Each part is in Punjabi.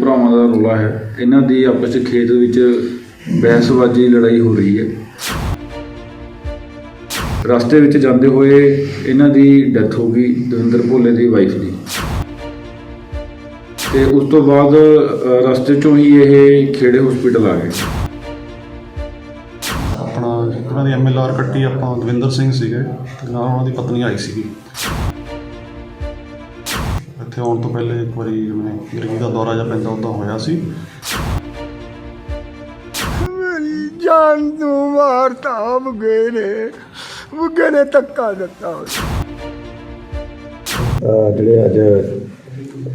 ਭਰਾਵਾਂ ਦਾ ਰੌਲਾ ਹੈ। ਇਹਨਾਂ ਦੀ ਆਪਸ ਵਿੱਚ ਖੇਤ ਵਿੱਚ ਬਹਿਸਬਾਜ਼ੀ ਲੜਾਈ ਹੋ ਰਹੀ ਹੈ। ਰਸਤੇ ਵਿੱਚ ਜਾਂਦੇ ਹੋਏ ਇਹਨਾਂ ਦੀ ਡੈਥ ਹੋ ਗਈ ਦਵਿੰਦਰ ਭੋਲੇ ਦੀ ਵਾਈਫ ਦੀ। ਤੇ ਉਸ ਤੋਂ ਬਾਅਦ ਰਸਤੇ ਚੋਂ ਹੀ ਇਹ ਖੇੜੇ ਹਸਪੀਟਲ ਆ ਗਏ। ਆਪਣਾ ਉਹਨਾਂ ਦੀ ਐਮਐਲਆਰ ਕੱਟੀ ਆਪਾਂ ਦਵਿੰਦਰ ਸਿੰਘ ਸੀਗੇ। ਤੇ ਨਾਲ ਉਹਨਾਂ ਦੀ ਪਤਨੀ ਆਈ ਸੀਗੀ। ਇੱਥੇ ਆਉਣ ਤੋਂ ਪਹਿਲੇ ਇੱਕ ਵਾਰੀ ਜਿਵੇਂ ਗਿਰਗੀ ਦਾ ਦੌਰਾ ਜਿਹਾ ਪੈਂਦਾ ਉਦਾਂ ਹੋਇਆ ਸੀ। ਮੇਰੀ ਜਾਨ ਨੂੰ ਮਾਰਤਾ ਬੁੱਗੇ ਨੇ ਬੁੱਗੇ ਨੇ ਧੱਕਾ ਦਿੱਤਾ। ਅਹ ਜਿਹੜੇ ਅੱਜ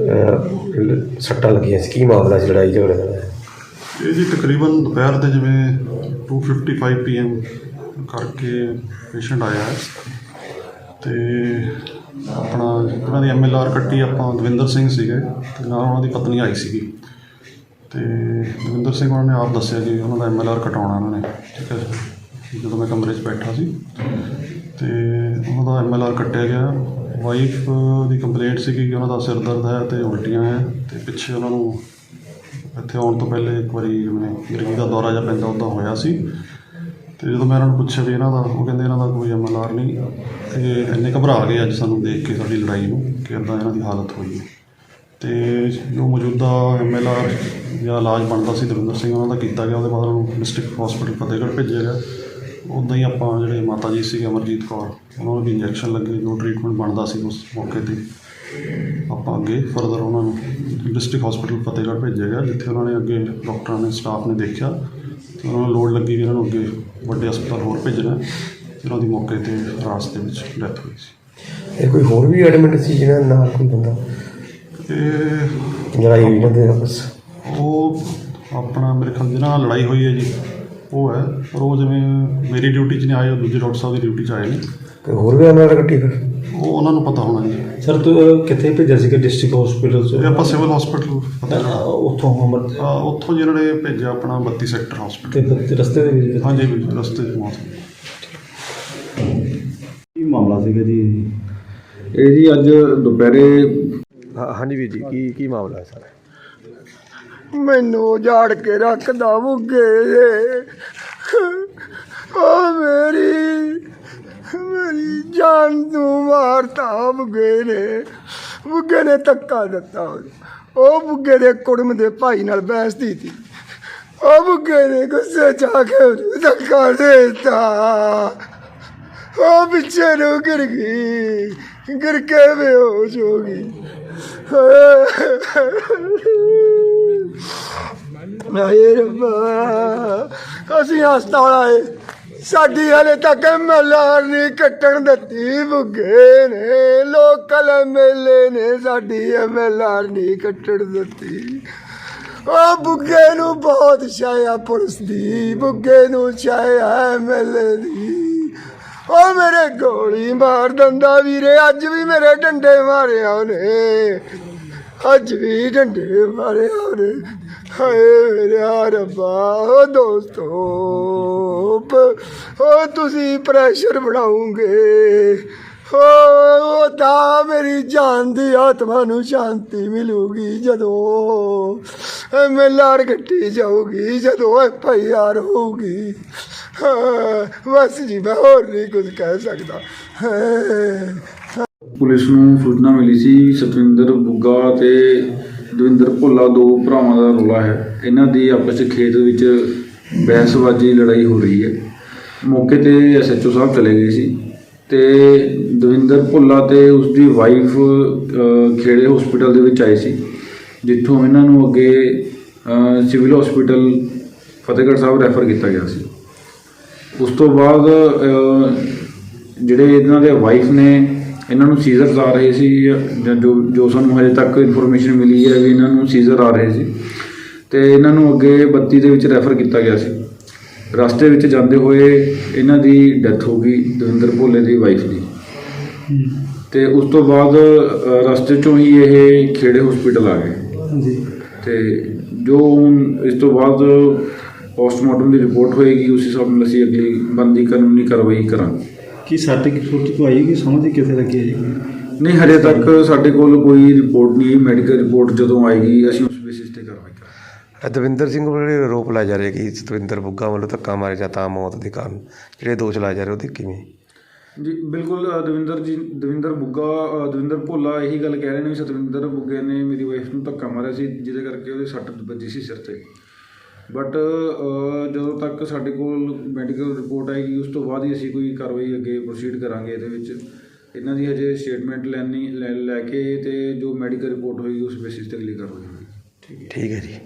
ਅਹ, ਸੱਟਾਂ ਲੱਗੀਆਂ ਸੀ ਕੀ ਮਾਮਲਾ ਸੀ ਲੜਾਈ ਝਗੜੇ ਦਾ? ਇਹ ਜੀ ਤਕਰੀਬਨ ਦੁਪਹਿਰ ਦੇ ਜਿਵੇਂ 2:55 ਪੀਐਮ ਕਰਕੇ ਪੇਸ਼ੈਂਟ ਆਇਆ ਹੈ। ਤੇ ਆਪਣਾ ਉਹਨਾਂ ਦੀ ਐਮਐਲਆਰ ਕੱਟੀ ਆਪਾਂ ਦਵਿੰਦਰ ਸਿੰਘ ਸੀਗੇ ਤੇ ਨਾਲ ਉਹਨਾਂ ਦੀ ਪਤਨੀ ਆਈ ਸੀਗੀ। ਤੇ ਦਵਿੰਦਰ ਸਿੰਘ ਉਹਨਾਂ ਨੇ ਆਪ ਦੱਸਿਆ ਕਿ ਉਹਨਾਂ ਦਾ ਐਮਐਲਆਰ ਕਟਾਉਣਾ ਉਹਨਾਂ ਨੇ, ਠੀਕ ਹੈ। ਜਦੋਂ ਮੈਂ ਕਮਰੇ 'ਚ ਬੈਠਾ ਸੀ। ਤੇ ਉਹਨਾਂ ਦਾ ਐਮਐਲਆਰ ਕੱਟਿਆ ਗਿਆ। ਵਾਈਫ ਦੀ ਕੰਪਲੇਂਟ ਸੀ ਕਿ ਉਹਨਾਂ ਦਾ ਸਿਰ ਦਰਦ ਹੈ ਤੇ ਉਲਟੀਆਂ ਹੈ ਤੇ ਪਿੱਛੇ ਉਹਨਾਂ ਨੂੰ ਇੱਥੇ ਆਉਣ ਤੋਂ ਪਹਿਲੇ ਇੱਕ ਵਾਰੀ ਜਿਵੇਂ ਗਿਰਗੀ ਦਾ ਦੌਰਾ ਜਿਹਾ ਪੈਂਦਾ, ਉਦਾਂ ਹੋਇਆ ਸੀ। ਤੇ ਜਦੋਂ ਮੈਂ ਉਹਨਾਂ ਨੂੰ ਪੁੱਛਿਆ ਵੀ ਇਹਨਾਂ ਦਾ, ਉਹ ਕਹਿੰਦੇ ਇਹਨਾਂ ਦਾ ਕੋਈ ਐਮਐਲਆਰ ਨਹੀਂ, ਤੇ ਇੰਨੇ ਘਬਰਾ ਗਏ ਅੱਜ ਸਾਨੂੰ ਦੇਖ ਕੇ ਸਾਡੀ ਲੜਾਈ ਨੂੰ ਕਿ ਇੱਦਾਂ ਇਹਨਾਂ ਦੀ ਹਾਲਤ ਹੋਈ ਹੈ। ਤੇ ਜੋ ਮੌਜੂਦਾ ਐਮਐਲਆਰ ਜਾਂ ਇਲਾਜ ਬਣਦਾ ਸੀ ਦਵਿੰਦਰ ਸਿੰਘ, ਉਹਨਾਂ ਦਾ ਕੀਤਾ ਗਿਆ, ਉਹਦੇ ਬਾਅਦ ਉਹਨਾਂ ਨੂੰ ਡਿਸਟ੍ਰਿਕਟ ਹਸਪੀਟਲ ਫਤਿਹਗੜ੍ਹ ਭੇਜਿਆ ਗਿਆ। ਉੱਦਾਂ ਹੀ ਆਪਾਂ ਜਿਹੜੇ ਮਾਤਾ ਜੀ ਸੀਗੇ ਅਮਰਜੀਤ ਕੌਰ, ਉਹਨਾਂ ਨੂੰ ਵੀ ਇੰਜੈਕਸ਼ਨ ਲੱਗੇ, ਜੋ ਟ੍ਰੀਟਮੈਂਟ ਬਣਦਾ ਸੀ ਉਸ ਮੌਕੇ ਤੇ। ਆਪਾਂ ਅੱਗੇ ਫਰਦਰ ਉਹਨਾਂ ਨੂੰ ਡਿਸਟ੍ਰਿਕਟ ਹਸਪੀਟਲ ਫਤਿਹਗੜ੍ਹ ਭੇਜਿਆ ਗਿਆ, ਜਿੱਥੇ ਉਹਨਾਂ ਨੇ ਅੱਗੇ ਡਾਕਟਰਾਂ ਨੇ ਸਟਾਫ ਨੇ ਦੇਖਿਆ ਉਹਨਾਂ ਨੂੰ ਲੋੜ ਲੱਗੀ ਵੀ ਇਹਨਾਂ ਨੂੰ ਅੱਗੇ ਵੱਡੇ ਹਸਪਤਾਲ ਹੋਰ ਭੇਜਣਾ ਉਹਨਾਂ ਦੀ ਮੌਕੇ ਤੇ ਰਾਸਤੇ ਵਿੱਚ ਡੈਥ ਹੋਈ ਸੀ। ਇਹ ਕੋਈ ਹੋਰ ਵੀ ਐਡਮਿਟ ਸੀ ਜਿਹਨਾਂ ਨਾਲ ਕੋਈ ਬੰਦਾ? ਤੇ ਲੜਾਈ ਹੋਈ ਇਹਨਾਂ ਦੇ ਆਪਸ। ਉਹ ਆਪਣਾ ਮੇਰੇ ਖਿਆਲ ਜਿਹਨਾਂ ਨਾਲ ਲੜਾਈ ਹੋਈ ਹੈ ਜੀ। ਉਹ ਹੈ ਪਰ ਉਹ ਜਿਵੇਂ ਮੇਰੀ ਡਿਊਟੀ 'ਚ ਨਹੀਂ ਆਏ ਉਹ ਦੂਜੇ ਡਾਕਟਰ ਸਾਹਿਬ ਦੀ ਡਿਊਟੀ 'ਚ ਆਏ ਨੇ। ਤੇ ਹੋਰ ਵੀ ਉਹਨਾਂ ਨਾਲ ਇਕੱਠੀ ਫਿਰ? ਉਹ ਉਹਨਾਂ ਨੂੰ ਪਤਾ ਹੋਣਾ ਜੀ। ਸਰ ਤੂੰ ਕਿੱਥੇ ਭੇਜਿਆ ਸੀਗਾ ਡਿਸਟ੍ਰਿਕਟ ਹਸਪੀਟਲ ਇਹ ਚ ਆਪਾਂ ਸਿਵਲ ਹਸਪੀਟਲ ਉੱਥੋਂ ਅਮਰ ਉੱਥੋਂ ਜਿਹਨਾਂ ਨੇ ਭੇਜਿਆ ਆਪਣਾ 32 ਸੈਕਟਰ ਹਸਪੀਟਲ ਤੇ ਰਸਤੇ ਦੇ ਵਿੱਚ ਹਾਂਜੀ ਵੀ ਰਸਤੇ 'ਚ ਮੌਤ ਕੀ ਮਾਮਲਾ ਸੀਗਾ ਜੀ? ਇਹ ਜੀ ਅੱਜ ਦੁਪਹਿਰੇ ਹਾਂਜੀ ਵੀਰ ਜੀ ਕੀ ਕੀ ਮਾਮਲਾ ਹੈ ਸਰ? ਮੈਨੂੰ ਉਜਾੜ ਕੇ ਰੱਖਦਾ ਬੁੱਗੇ ਓ ਮੇਰੀ ਮੇਰੀ ਜਾਨ ਨੂੰ ਮਾਰਤਾ ਬੁੱਗੇ ਨੇ। ਬੁੱਗੇ ਨੇ ਧੱਕਾ ਦਿੱਤਾ। ਉਹ ਬੁੱਗੇ ਦੇ ਕੁੜਮ ਦੇ ਭਾਈ ਨਾਲ ਬਹਿਸ ਦੀ ਸੀ ਉਹ ਬੁੱਗੇ ਨੇ ਗੁੱਸੇ ਚ ਆ ਕੇ ਉਹਨੂੰ ਧੱਕਾ ਦੇ ਦਿੱਤਾ। ਉਹ ਪਿੱਛੇ ਨੂੰ ਗਿਰ ਗਈ। ਗਿਰ ਕੇ ਬੇਹੋਸ਼ ਹੋ ਗਈ। ਹਾਏ ਰੱਬਾ ਅਸੀਂ ਹਸਪਤਾਲ ਆਏ ਸਾਡੀ ਹਲੇ ਤੱਕ ਮਲਾਰ ਨਹੀਂ ਕੱਟਣ ਦਿੱਤੀ, ਬੁੱਗੇ ਨੇ, ਲੋਕਲ ਮੇਲੇ ਨੇ ਸਾਡੀ ਮਲਾਰ ਨਹੀਂ ਕੱਟਣ ਦਿੱਤੀ। ਉਹ ਬੁੱਗੇ ਨੂੰ ਬਹੁਤ ਛਾਇਆ ਪੁਲਿਸ ਦੀ, ਬੁੱਗੇ ਨੂੰ ਛਾਇਆ ਐਮਐਲਏ ਦੀ। ਉਹ ਮੇਰੇ ਗੋਲੀ ਮਾਰ ਦਿੰਦਾ ਵੀਰੇ, ਅੱਜ ਵੀ ਮੇਰੇ ਡੰਡੇ ਮਾਰਿਆ ਉਹਨੇ। ਅੱਜ ਵੀ ਡੰਡੇ ਮਾਰੇ ਉਹਨੇ। ਹਾਏ ਮੇਰੇ ਰੱਬਾ ਉਹ ਦੋਸਤੋ ਓ ਤੁਸੀਂ ਪ੍ਰੈਸ਼ਰ ਬਣਾਉਂਗੇ। ਹੋ ਤਾਂ ਮੇਰੀ ਜਾਨ ਦੀ ਆਤਮਾ ਨੂੰ ਸ਼ਾਂਤੀ ਮਿਲੂਗੀ ਜਦੋਂ ਮੇਲਾਰ ਕੱਟੀ ਜਾਊਗੀ, ਜਦੋਂ ਐਫ ਆਈ ਆਰ ਹੋਊਗੀ। ਬਸ ਜੀ, ਮੈਂ ਹੋਰ ਨਹੀਂ ਕੁਝ ਕਹਿ ਸਕਦਾ। ਹਾਂ। ਪੁਲਿਸ ਨੂੰ ਸੂਚਨਾ ਮਿਲੀ ਸੀ, ਸਤਵਿੰਦਰ ਬੁੱਗਾ ਤੇ ਦਵਿੰਦਰ ਭੋਲਾ ਦੋ ਭਰਾਵਾਂ ਦਾ ਰੌਲਾ ਹੈ। ਇਹਨਾਂ ਦੀ ਆਪਸ ਵਿੱਚ ਖੇਤ ਵਿੱਚ ਬਹਿਸਬਾਜ਼ੀ ਲੜਾਈ ਹੋ ਰਹੀ ਹੈ। ਮੌਕੇ ਤੇ ਐਸਐਚਓ ਸਾਹਿਬ ਚਲੇ ਗਏ ਸੀ ਤੇ ਦਵਿੰਦਰ ਭੋਲਾ ਤੇ ਉਸ ਦੀ ਵਾਈਫ ਖੇੜੇ ਹਸਪੀਟਲ ਦੇ ਵਿੱਚ ਆਏ ਸੀ, ਜਿੱਥੋਂ ਇਹਨਾਂ ਨੂੰ ਅੱਗੇ civil hospital Fatehgarh Sahib refer ਕੀਤਾ ਗਿਆ ਸੀ। ਉਸ ਤੋਂ ਬਾਅਦ ਜਿਹੜੇ ਇਹਨਾਂ ਦੇ ਵਾਈਫ ਨੇ ਇਹਨਾਂ ਨੂੰ ਸੀਜ਼ਰਸ ਆ ਰਹੇ ਸੀ ਜਾਂ ਜੋ ਜੋ ਸਾਨੂੰ ਹਜੇ ਤੱਕ ਇਨਫੋਰਮੇਸ਼ਨ ਮਿਲੀ ਹੈ ਵੀ ਇਹਨਾਂ ਨੂੰ ਸੀਜ਼ਰ ਆ ਰਹੇ ਸੀ। ਤੇ ਇਹਨਾਂ ਨੂੰ ਅੱਗੇ 32 ਦੇ ਵਿੱਚ ਰੈਫਰ ਕੀਤਾ ਗਿਆ ਸੀ। ਰਸਤੇ ਵਿੱਚ ਜਾਂਦੇ ਹੋਏ ਇਹਨਾਂ ਦੀ ਡੈਥ ਹੋ ਗਈ ਦਵਿੰਦਰ ਭੋਲੇ ਦੀ ਵਾਈਫ ਦੀ। ਤੇ ਉਸ ਤੋਂ ਬਾਅਦ ਰਸਤੇ ਚੋਂ ਹੀ ਇਹ ਖੇੜੇ ਹਸਪੀਟਲ ਆ ਗਏ। ਜੀ ਤੇ ਜੋ ਇਸ ਤੋਂ ਬਾਅਦ ਪੋਸਟਮਾਰਟਮ ਦੀ ਰਿਪੋਰਟ ਹੋਏਗੀ ਉਸ ਹਿਸਾਬ ਨਾਲ ਅਸੀਂ ਅਗਲੀ ਬੰਦੀ ਕਾਨੂੰਨੀ ਕਾਰਵਾਈ ਕਰਾਂਗੇ। ਕੀ ਸਾਡੇ ਕੀ ਸੁਰਤ ਕੋ ਆਈ ਕਿ ਸਮਝ ਹੀ ਕਿੱਥੇ ਲੱਗੀ ਹੈ ਜੀ? ਨਹੀਂ ਹਜੇ ਤੱਕ ਸਾਡੇ ਕੋਲ ਕੋਈ ਰਿਪੋਰਟ ਨਹੀਂ ਮੈਡੀਕਲ ਰਿਪੋਰਟ ਜਦੋਂ ਆਏਗੀ ਅਸੀਂ ਉਸ ਬੇਸਿਸ ਤੇ ਕਾਰਵਾਈ ਕਰਾਂਗੇ ਦਵਿੰਦਰ ਸਿੰਘ ਵੱਲੋਂ ਜਿਹੜੇ ਆਰੋਪ ਲਾਏ ਜਾ ਰਹੇ ਕਿ ਸਤਵਿੰਦਰ ਬੁੱਗਾ ਵੱਲੋਂ ਧੱਕਾ ਮਾਰਿਆ ਜਾਂ ਤਾਂ ਮੌਤ ਦੇ ਕਾਰਨ ਜਿਹੜੇ ਦੋਸ਼ ਲਾਏ ਜਾ ਰਹੇ ਉਹਦੇ ਕਿਵੇਂ? ਜੀ ਬਿਲਕੁਲ ਅ, ਦਵਿੰਦਰ ਜੀ ਦਵਿੰਦਰ ਬੁੱਗਾ ਅ, ਦਵਿੰਦਰ ਭੋਲਾ ਇਹੀ ਗੱਲ ਕਹਿ ਰਹੇ ਨੇ ਵੀ ਸਤਵਿੰਦਰ ਬੁੱਗੇ ਨੇ ਮੇਰੀ ਵਾਈਫ ਨੂੰ ਧੱਕਾ ਮਾਰਿਆ ਸੀ ਜਿਹਦੇ ਕਰਕੇ ਉਹਦੇ ਸੱਟ ਵੱਜੀ ਸੀ ਸਿਰ ਤੇ। ਬਟ ਜਦੋਂ ਤੱਕ ਸਾਡੇ ਕੋਲ ਮੈਡੀਕਲ ਰਿਪੋਰਟ ਆਏਗੀ, ਉਸ ਤੋਂ ਬਾਅਦ ਹੀ ਅਸੀਂ ਕੋਈ ਕਾਰਵਾਈ ਅੱਗੇ ਪ੍ਰੋਸੀਡ ਕਰਾਂਗੇ ਇਹਦੇ ਵਿੱਚ। ਇਹਨਾਂ ਦੀ ਹਜੇ ਸਟੇਟਮੈਂਟ ਲੈਣੀ, ਲੈ ਲੈ ਕੇ ਤੇ ਜੋ ਮੈਡੀਕਲ ਰਿਪੋਰਟ ਹੋਏਗੀ, ਉਸ ਬੇਸਿਸ ਤੇ ਅਗਲੀ ਕਾਰਵਾਈ ਹੋਏਗੀ। ਠੀਕ ਹੈ ਜੀ।